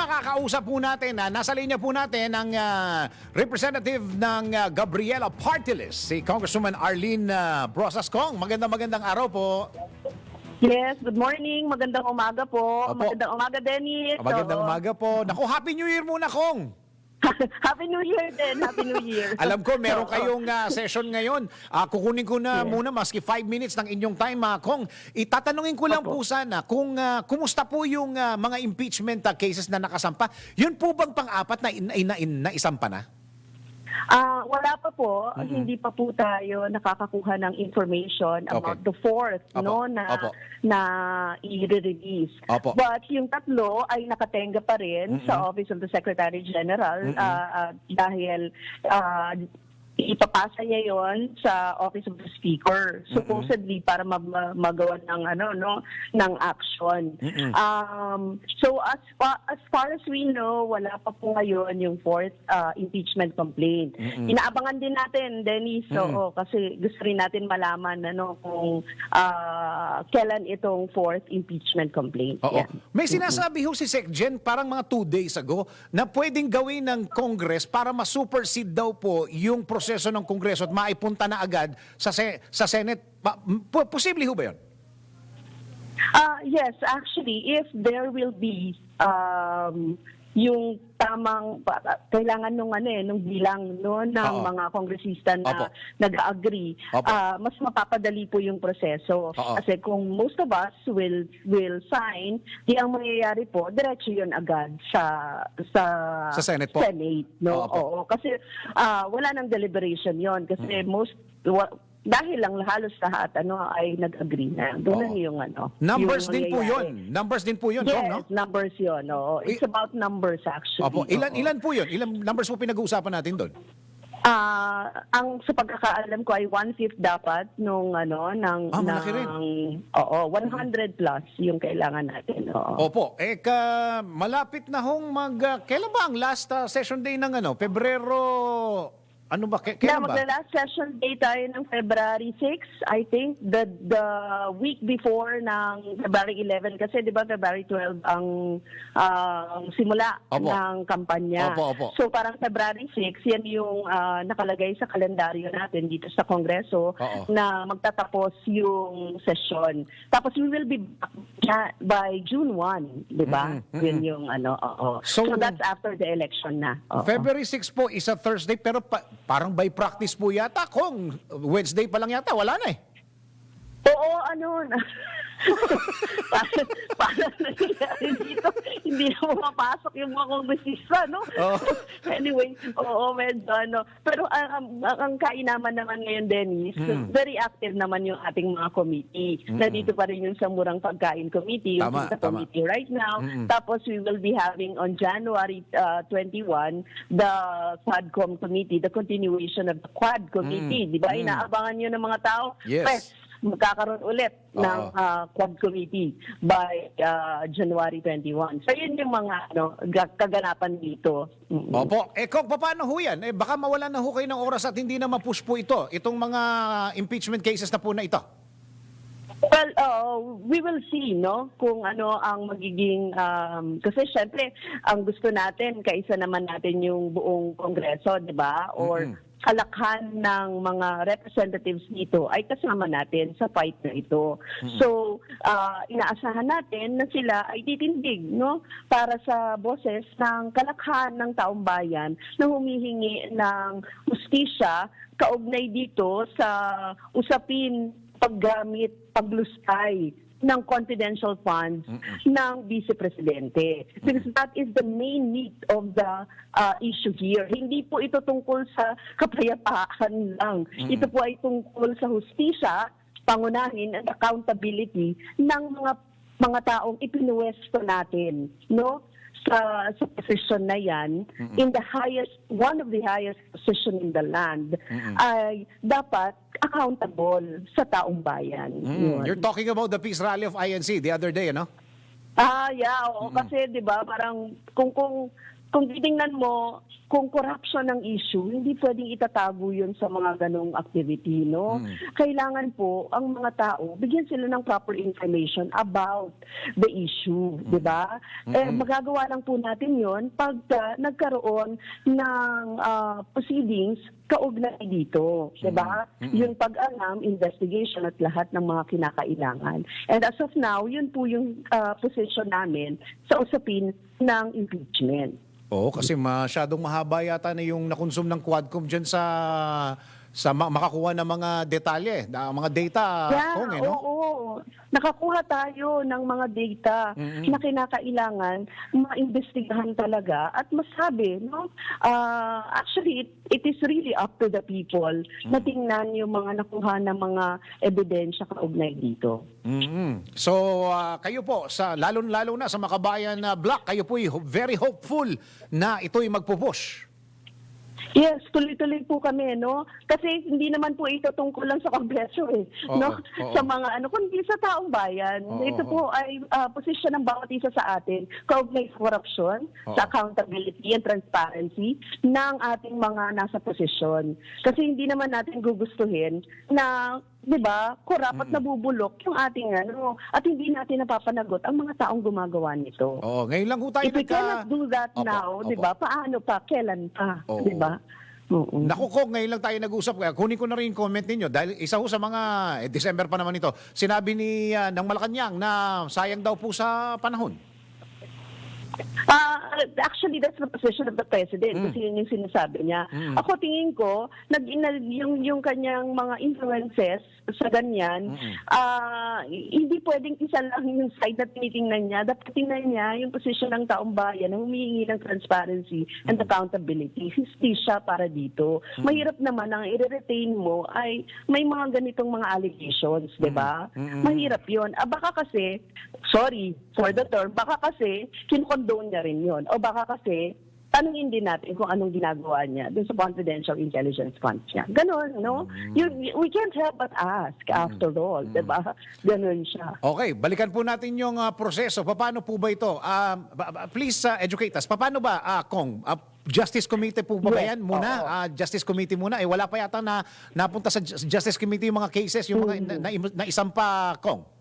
makakausap po natin, na nasa linya po natin ang ah, representative ng ah, Gabriela Partilis, si Congresswoman Arlene uh, Brosas Kong. Magandang magandang araw po. Yes, good morning. Magandang umaga po. Opo. Magandang umaga, Dennis. Magandang umaga po. Naku, Happy New Year muna, Kong. Happy New Year din. Happy New Year. Alam ko, meron kayong ah, session ngayon. Ah, kukunin ko na Yes. muna maski 5 minutes ng inyong time, ah, Kong. Itatanungin ko lang Opo. po sana kung ah, kumusta po yung ah, mga impeachment ah, cases na nakasampa. Yun po bang pang-apat na, in, na, in, naisampa na? Ah, wala pa po. Hindi pa po tayo nakakakuha ng information about Okay. the fourth Opo. no na Opo. na i-release. Opo. But yung tatlo ay nakatenga pa rin sa Office of the Secretary General ah, ah, dahil ah, ipapasa niya yon sa Office of the Speaker supposedly para mag- ma- magawa ng ano no ng action. Um so as fa- as far as we know wala pa po ngayon yung fourth ah, impeachment complaint. Inaabangan din natin Dennis so kasi gusto rin natin malaman ano kung ah, kailan itong fourth impeachment complaint. Oo. Yan. May sinasabi ho si SecGen parang mga two days ago na pwedeng gawin ng Congress para ma-supersede daw po yung proseso ng Kongreso at maipunta na agad sa se- sa Senate. Pa- po- posible ho ba yun? Ah, yes, actually, if there will be um, yung tamang kailangan nung ano eh nung bilang no ng Oo. mga kongresista na Opo. nag-agree Opo. ah, mas mapapadali po yung proseso Oo. kasi kung most of us will will sign di ang mangyayari po diretso yun agad sa sa Sa Senate po? Senate no Oo po. oo kasi ah, wala nang deliberation yon kasi most wa- dahil lang halos lahat ano ay nag-agree na doon Oo. na yung ano Numbers yung din po yun. Numbers din po yun, Yes, Kong, no? numbers yun. Oo. It's about numbers actually. Opo. Ilan, Oo. ilan po yun? Ilan numbers po pinag-uusapan natin doon? Ah, ang sa pagkakaalam ko ay one-fifth dapat nung ano ng Ah, malaki rin. ng oo, 100 plus yung kailangan natin. Oo. Opo. Eh, ka, malapit na hong mag... ah, kailan ba ang last ah, session day ng ano? Pebrero... Ano ba? K- kailan ba? magla-last session day tayo ng February 6, I think, the the week before ng February 11 kasi 'di ba February 12 ang ah, simula Opo. ng kampanya. Opo, opo. So parang February 6 yan yung ah, nakalagay sa kalendaryo natin dito sa Kongreso Oo. na magtatapos yung session. Tapos we will be back na- by June 1, 'di ba? Mhm, mhm. Yun yung ano, oo. So- So, that's after the election na. Oo. February 6 po is a Thursday pero pa- parang by practice po yata kung Wednesday pa lang yata wala na eh. Oo, ano na. parang, parang nangyayari dito, hindi na pumapasok yung mga kongresista, no? Oo. anyway, oo, medyo ano. Pero ang, ang, ang kainaman naman ngayon, Dennis, Mm. very active naman yung ating mga committee. Nandito pa rin yung sa Murang Pagkain Committee, yung Tama, sa tama. committee right now. Mm-mm. Tapos we will be having on January uh, 21, the Quadcom Committee, the continuation of the Quad Committee. Mm. Di ba? Mm. Inaabangan nyo ng mga tao? Yes. Pwes, magkakaroon ulit Oo. ng uh, Quad Committee by uh, January 21. So yun yung mga ano, ga- kaganapan dito. Mm. Opo. Eh kung paano ho yan? Eh baka mawalan na ho kayo ng oras at hindi na ma-push po ito. Itong mga impeachment cases na po na ito. Well, uh, we will see, no? Kung ano ang magiging, um, kasi syempre, ang gusto natin, kaisa naman natin yung buong kongreso, di ba? Or Mm-mm. kalakhan ng mga representatives dito ay kasama natin sa fight na ito. So, uh, inaasahan natin na sila ay titindig, no? Para sa boses ng kalakhan ng taong bayan na humihingi ng justisya kaugnay dito sa usapin paggamit, paglustay ng confidential funds ng Vice Presidente. Because that is the main need of the uh, issue here. Hindi po ito tungkol sa kapayapaan lang. Ito po ay tungkol sa hustisya, pangunahin at accountability ng mga mga taong ipinuwesto natin, no? Sa sa position na yan in the highest one of the highest position in the land ay dapat accountable sa taong bayan. Mm, Yun. You're talking about the peace rally of INC the other day, ano? Ah, yeah, oo. Kasi 'di ba, parang kung kung kung titingnan mo, kung corruption ang issue, hindi pwedeng itatago yun sa mga ganong activity, no? Kailangan po, ang mga tao, bigyan sila ng proper information about the issue, di ba? Eh, magagawa lang po natin yon pag ah, nagkaroon ng ah, proceedings kaugnay dito, di ba? Yung pag-alam, investigation at lahat ng mga kinakailangan. And as of now, yun po yung ah, position namin sa usapin ng impeachment. Oo, kasi masyadong mahaba yata na yung nakonsume ng Quadcom dyan sa sa ma- makakuha ng mga detalye, na mga data, Yeah, Kong, eh, no? oo. Nakakuha tayo ng mga data na kinakailangan maimbestigahan talaga at masabi, no? Ah, actually, it, it is really up to the people na tingnan yung mga nakuha ng mga ebidensya kaugnay dito. mm So, ah, kayo po, sa lalo-lalo na sa Makabayan na Block, kayo po very hopeful na ito'y magpupush. Yes, tuloy-tuloy po kami, no? Kasi hindi naman po ito tungkol lang sa kongreso eh, Oo, no? oo. Sa mga ano, kundi sa taong bayan. Oo, ito oo. po ay ah, posisyon ng bawat isa sa atin, kaugnay sa corruption, Oo. sa accountability and transparency ng ating mga nasa posisyon. Kasi hindi naman natin gugustuhin na 'di ba, corrupt at nabubulok yung ating ano, at hindi natin napapanagot ang mga taong gumagawa nito. Oo, ngayon lang ho tayo If we nagka... cannot do that Opo, now, opo. 'di ba? Paano pa? Kailan pa? Oo. 'Di ba? Oo. Naku, Kong, ngayon lang tayo nag-usap. Kaya kunin ko na rin yung comment ninyo. Dahil isa ho sa mga, eh, December pa naman ito, sinabi ni ah, ng Malacanang na sayang daw po sa panahon. Ah, actually, that's the position of the president Mm. kasi yun yung sinasabi niya. Ako tingin ko, nag, na, yung, yung kanyang mga influences sa ganyan, ah, hindi pwedeng isa lang yung side na tinitingnan niya. Dapat tingnan niya yung position ng taong bayan na humihingi ng transparency and accountability. Histi siya para dito. Mahirap naman ang i-retain mo ay may mga ganitong mga allegations, di ba? Mahirap yon. Ah, baka kasi, sorry for the term, baka kasi kinukondone niya rin yon. O baka kasi tanungin din natin kung anong ginagawa niya dun sa confidential intelligence funds niya. Ganon, no? You, we can't help but ask after all, di ba? Ganon siya. Okay, balikan po natin yung ah, proseso. Paano po ba ito? Ba- please ah, educate us. Paano ba, ah, Kong? Ah, Justice Committee po ba, Yes, yan muna? Ah, Justice Committee muna. Eh, wala pa yata na napunta sa Ju- Justice Committee yung mga cases, yung mga na, na, na isang pa, Kong.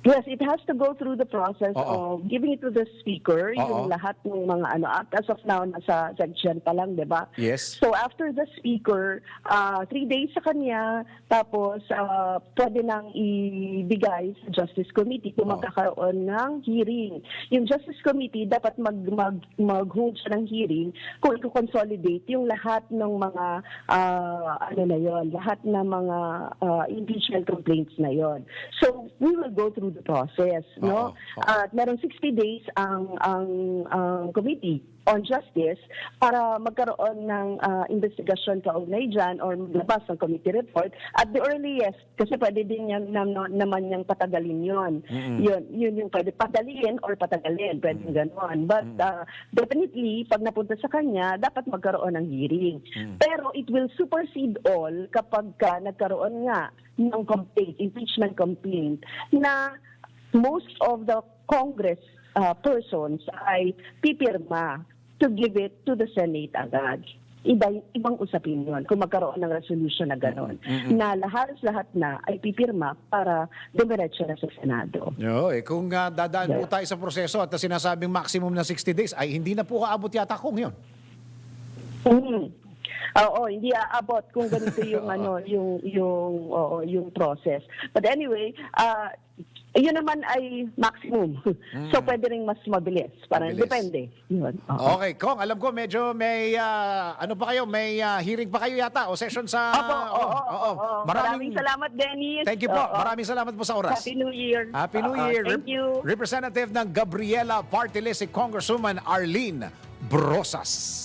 Yes, it has to go through the process Oo. of giving it to the speaker, Oo. yung lahat ng mga ano, at as of now, nasa section pa lang, di ba? Yes. So after the speaker, uh, three days sa kanya, tapos uh, pwede nang ibigay sa Justice Committee kung Oo. magkakaroon ng hearing. Yung Justice Committee dapat mag, mag, mag-hold siya ng hearing kung i-consolidate yung lahat ng mga, uh, ano na yon lahat ng mga uh, impeachment complaints na yon So we will go through the process, no? Oo, oo. At merong 60 days ang ang ang committee on justice para magkaroon ng ah, investigasyon kaugnay dyan or maglabas ng committee report at the earliest kasi pwede din yan nam- naman niyang patagalin yon yun yun yung pwede padaliin or patagalin pwede ganon. But ah, definitely pag napunta sa kanya dapat magkaroon ng hearing. Pero it will supersede all kapag ka nagkaroon nga ng complaint impeachment complaint na most of the Congress uh, persons ay pipirma to give it to the Senate agad. Iba, ibang usapin yun kung magkaroon ng resolution na gano'n. Na lahat-lahat na ay pipirma para dumiretso na sa Senado. Yo, eh, kung ah, dadaan po Yes. tayo sa proseso at sinasabing maximum na 60 days, ay hindi na po kaabot yata kung yun. Mm. Oo, hindi aabot kung ganito yung ano, yung yung oo, yung process. But anyway, uh, yun naman ay maximum. so pwede ring mas mabilis. Parang Mabilis. depende. Yun. oo. Okay, Kong, alam ko medyo may, ah, ano pa kayo, may ah, hearing pa kayo yata o session sa... Opo, oo, oo, oo. oo. Maraming salamat, Dennis. Thank you po. Oo. Maraming salamat po sa oras. Happy New Year. Happy New Oo, Year. Thank Rep- you. Representative ng Gabriela Party List, si Congresswoman Arlene Brosas.